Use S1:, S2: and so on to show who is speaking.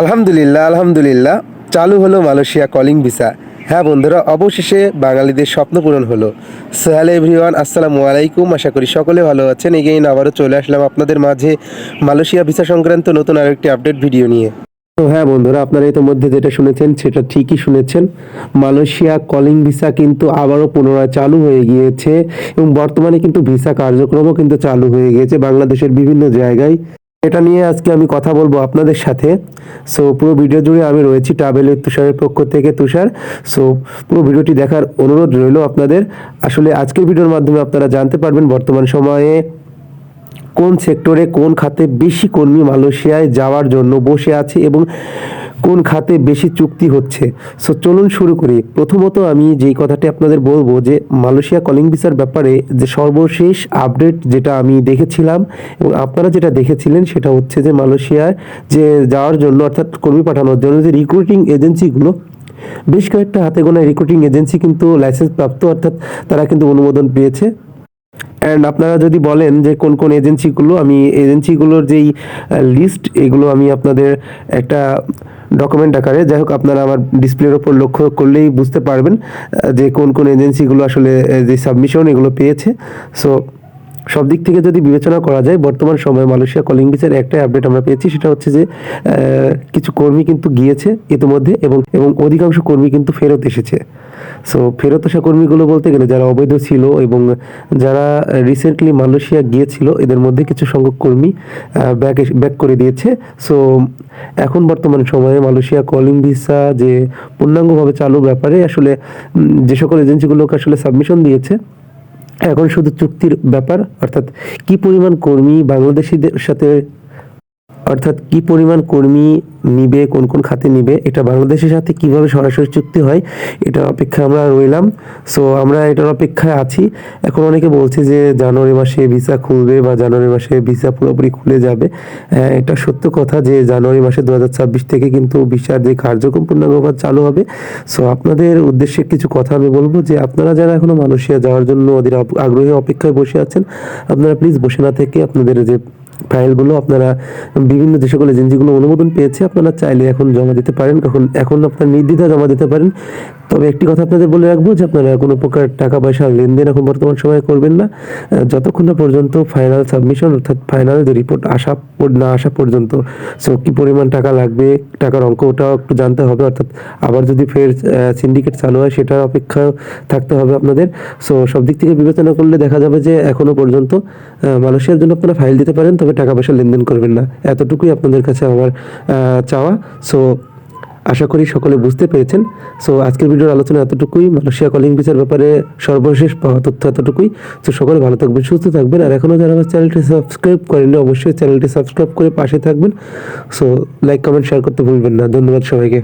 S1: আলহামদুলিল্লাহ আলহামদুলিল্লাহ। চালু হলো মালয়েশিয়া কলিং ভিসা হ্যাঁ বন্ধুরা, অবশেষে বাঙালিদের স্বপ্ন পূরণ হলো। সো এভরিওয়ান, আসসালামু আলাইকুম। আশা করি সকলে ভালো আছেন। এগেইন আবারও চলে আসলাম আপনাদের মাঝে মালয়েশিয়া ভিসা সংক্রান্ত নতুন আরেকটি আপডেট ভিডিও নিয়ে। তো হ্যাঁ বন্ধুরা, আপনারা ইতিমধ্যে যেটা শুনেছেন, সেটা ঠিকই শুনেছেন। মালয়েশিয়া কলিং ভিসা কিন্তু আবারও পুনরায় চালু হয়ে গিয়েছে এবং বর্তমানে কিন্তু ভিসা কার্যক্রমও কিন্তু চালু হয়ে গিয়েছে বাংলাদেশের বিভিন্ন জায়গায়। এটা নিয়ে আজকে আমি কথা বলব আপনাদের সাথে। সো পুরো ভিডিও জুড়ে আমি রয়েছি ট্রাভেল উইথ তুষারের পক্ষ থেকে তুষার। সো পুরো ভিডিওটি দেখার অনুরোধ রইল আপনাদের। আসলে আজকের ভিডিওর মাধ্যমে আপনারা জানতে পারবেন বর্তমান সময়ে কোন সেক্টরে কোন খাতে বেশি কর্মী মালয়েশিয়ায় যাওয়ার জন্য বসে আছে এবং কোন খাতে বেশি চুক্তি হচ্ছে? সো চলুন শুরু করি। প্রথমত আমি যেই কথাটি আপনাদের বলব যে, মালয়েশিয়া কলিং ভিসার ব্যাপারে যে সর্বশেষ আপডেট যেটা আমি দেখেছিলাম এবং আপনারা যেটা দেখেছিলেন সেটা হচ্ছে যে, মালয়েশিয়ায় যে যাওয়ার জন্য অর্থাৎ কর্মী পাঠানোর জন্য যে রিক্রুটিং এজেন্সিগুলো বেশ কয়েকটা হাতে গোনা রিক্রুটিং এজেন্সি কিন্তু লাইসেন্স প্রাপ্ত অর্থাৎ তারা কিন্তু অনুমোদন পেয়েছে। অ্যান্ড আপনারা যদি বলেন যে কোন কোন এজেন্সিগুলো, আমি এজেন্সিগুলোর যেই লিস্ট এগুলো আমি আপনাদের একটা ডকুমেন্ট আকারে, যাই হোক আপনারা আমার ডিসপ্লের ওপর লক্ষ্য করলেই বুঝতে পারবেন যে কোন কোন এজেন্সিগুলো আসলে যে সাবমিশন এগুলো পেয়েছে। সো সব দিক থেকে যদি বিবেচনা করা যায়, বর্তমান সময়ে মালয়েশিয়া কলিং ভিসার একটাই আপডেট আমরা পেয়েছি, সেটা হচ্ছে যে কিছু কর্মী কিন্তু গিয়েছে ইতিমধ্যে এবং এবং অধিকাংশ কর্মী কিন্তু ফেরত এসেছে। সো ফেরত আসা কর্মীগুলো বলতে গেলে যারা অবৈধ ছিল এবং যারা রিসেন্টলি মালয়েশিয়া গিয়েছিল, এদের মধ্যে কিছু সংখ্যক কর্মী ব্যাক ব্যাক করে দিয়েছে। সো এখন বর্তমান সময়ে মালয়েশিয়া কলিং ভিসা যে পূর্ণাঙ্গভাবে চালু ব্যাপারে আসলে যে সকল এজেন্সিগুলোকে আসলে সাবমিশন দিয়েছে, এখন শুধু চুক্তির ব্যাপার, অর্থাৎ কি পরিমাণ কর্মী বাংলাদেশিদের সাথে অর্থাৎ কি পরিমাণ কর্মী নিবে কোন কোন খাতে নিবে এটা বাংলাদেশের সাথে কীভাবে সরাসরি চুক্তি হয় এটার অপেক্ষা আমরা রইলাম। সো আমরা এটার অপেক্ষায় আছি। এখন অনেকে বলছে যে জানুয়ারি মাসে ভিসা খুলবে বা জানুয়ারি মাসে ভিসা পুরোপুরি খুলে যাবে। হ্যাঁ, এটা সত্য কথা যে জানুয়ারি মাসে দু হাজার ছাব্বিশ থেকে কিন্তু ভিসার যে কার্যক্রম পূর্ণাঙ্গভাবে চালু হবে। সো আপনাদের উদ্দেশ্যে কিছু কথা আমি বলব যে আপনারা যারা এখনও মালয়েশিয়া যাওয়ার জন্য ওদের আগ্রহী অপেক্ষায় বসে আছেন আপনারা প্লিজ বসে না থেকে আপনাদের যে ফাইলগুলো আপনারা বিভিন্ন যে সকল এজেন্সিগুলো অনুমোদন পেয়েছে, আপনারা চাইলে এখন জমা দিতে পারেন। এখন এখন আপনার নির্দ্বিধায় জমা দিতে পারেন। তবে একটি কথা আপনাদের বলে রাখব যে আপনারা কোনো প্রকার টাকা পয়সা লেনদেন এখন বর্তমান সময়ে করবেন না। যতক্ষণ না পর্যন্ত ফাইনাল সাবমিশন অর্থাৎ ফাইনাল যে রিপোর্ট আসা না আসা পর্যন্ত সো কী পরিমাণ টাকা লাগবে, টাকার অঙ্ক ওটাও একটু জানতে হবে, অর্থাৎ আবার যদি ফের সিন্ডিকেট চালু হয় সেটার অপেক্ষা থাকতে হবে আপনাদের। সো সব দিক থেকে বিবেচনা করলে দেখা যাবে যে এখনও পর্যন্ত মালয়েশিয়ার জন্য আপনারা ফাইল দিতে পারেন। তবে টাকা পয়সা লেনদেন করবেন না। এতটুকুই আপনাদের কাছে আমার চাওয়া। সো আশা করি সকলে বুঝতে পেরেছেন। সো আজকের ভিডিওর আলোচনা এতটুকুই। মালয়েশিয়া কলিং ভিসার ব্যাপারে সর্বশেষ পাওয়া তথ্য এতটুকুই। তো সকলে ভালো থাকবেন, সুস্থ থাকবেন। আর এখনও যারা আমার চ্যানেলটি সাবস্ক্রাইব করেননি, অবশ্যই চ্যানেলটি সাবস্ক্রাইব করে পাশে থাকবেন। সো লাইক কমেন্ট শেয়ার করতে ভুলবেন না। ধন্যবাদ সবাইকে।